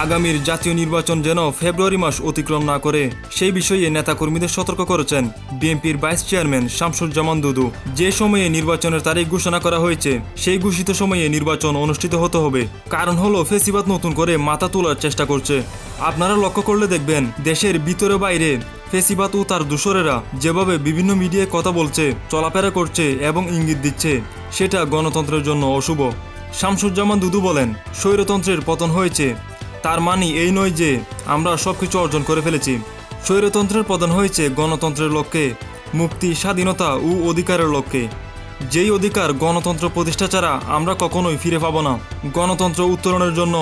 আগামীর জাতীয় নির্বাচন যেন ফেব্রুয়ারি মাস অতিক্রম না করে, সেই বিষয়ে নেতাকর্মীদের সতর্ক করেছেন বিএনপির ভাইস চেয়ারম্যান শামসুজ্জামান দুদু। যে সময়ে নির্বাচনের তারিখ ঘোষণা করা হয়েছে, সেই ঘোষিত সময়ে নির্বাচন অনুষ্ঠিত হতে হবে। কারণ হলো ফেসিবাদ নতুন করে মাথা তোলার চেষ্টা করছে। আপনারা লক্ষ্য করলে দেখবেন, দেশের ভিতরে বাইরে ফেসিবাদ ও তার দূষরেরা যেভাবে বিভিন্ন মিডিয়ায় কথা বলছে, চলাফেরা করছে এবং ইঙ্গিত দিচ্ছে, সেটা গণতন্ত্রের জন্য অশুভ। শামসুজ্জামান দুদু বলেন, স্বৈরতন্ত্রের পতন হয়েছে তার মানে এই নয় যে আমরা সব কিছু অর্জন করে ফেলেছি। স্বৈরতন্ত্রের প্রধান হয়েছে গণতন্ত্রের লক্ষ্যে, মুক্তি, স্বাধীনতা ও অধিকারের লক্ষ্যে। যেই অধিকার গণতন্ত্র প্রতিষ্ঠা ছাড়া আমরা কখনোই ফিরে পাবো না। গণতন্ত্র উত্তরণের জন্য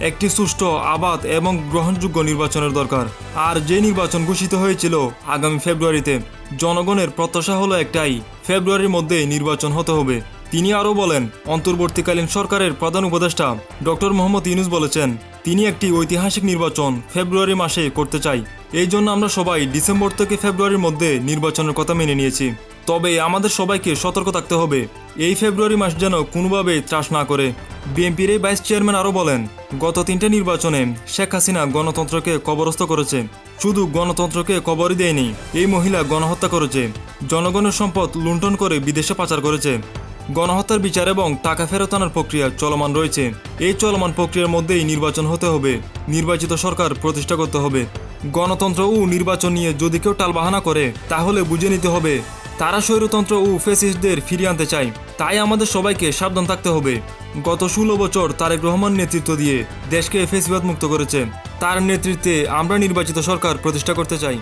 একটি সুষ্ঠু, আবাদ এবং গ্রহণযোগ্য নির্বাচনের দরকার। আর যে নির্বাচন ঘোষিত হয়েছিল আগামী ফেব্রুয়ারিতে, জনগণের প্রত্যাশা হলো একটাই, ফেব্রুয়ারির মধ্যে নির্বাচন হতে হবে। তিনি আরও বলেন, অন্তর্বর্তীকালীন সরকারের প্রধান উপদেষ্টা ডক্টর মোহাম্মদ ইউনুস বলেছেন তিনি একটি ঐতিহাসিক নির্বাচন ফেব্রুয়ারি মাসে করতে চাই। এই জন্য আমরা সবাই ডিসেম্বর থেকে ফেব্রুয়ারির মধ্যে নির্বাচনের কথা মেনে নিয়েছি। তবে আমাদের সবাইকে সতর্ক থাকতে হবে। এই ফেব্রুয়ারি মাস যেন কোনোভাবে ত্রাস না করে। বিএনপির এই ভাইস চেয়ারম্যান আরও বলেন, গত তিনটে নির্বাচনে শেখ হাসিনা গণতন্ত্রকে কবরস্থ করেছে। শুধু গণতন্ত্রকে কবরই দেয়নি, এই মহিলা গণহত্যা করেছে। জনগণের সম্পদ লুণ্ঠন করে বিদেশে পাচার করেছে। গণহত্যার বিচার এবং টাকা ফেরত আনার প্রক্রিয়া চলমান রয়েছে। এই চলমান প্রক্রিয়ার মধ্যেই নির্বাচন হতে হবে। নির্বাচিত সরকার প্রতিষ্ঠা করতে হবে। গণতন্ত্র ও নির্বাচন নিয়ে যদি কেউ টালবাহানা করে, তাহলে বুঝে নিতে হবে, তারা স্বৈরতন্ত্র ও ফেসিস্টদের ফিরিয়ে আনতে চায়। তাই আমাদের সবাইকে সাবধান থাকতে হবে। গত ষোলো বছর তারেক রহমান নেতৃত্ব দিয়ে দেশকে ফেসিবাদ মুক্ত করেছে। তার নেতৃত্বে আমরা নির্বাচিত সরকার প্রতিষ্ঠা করতে চাই।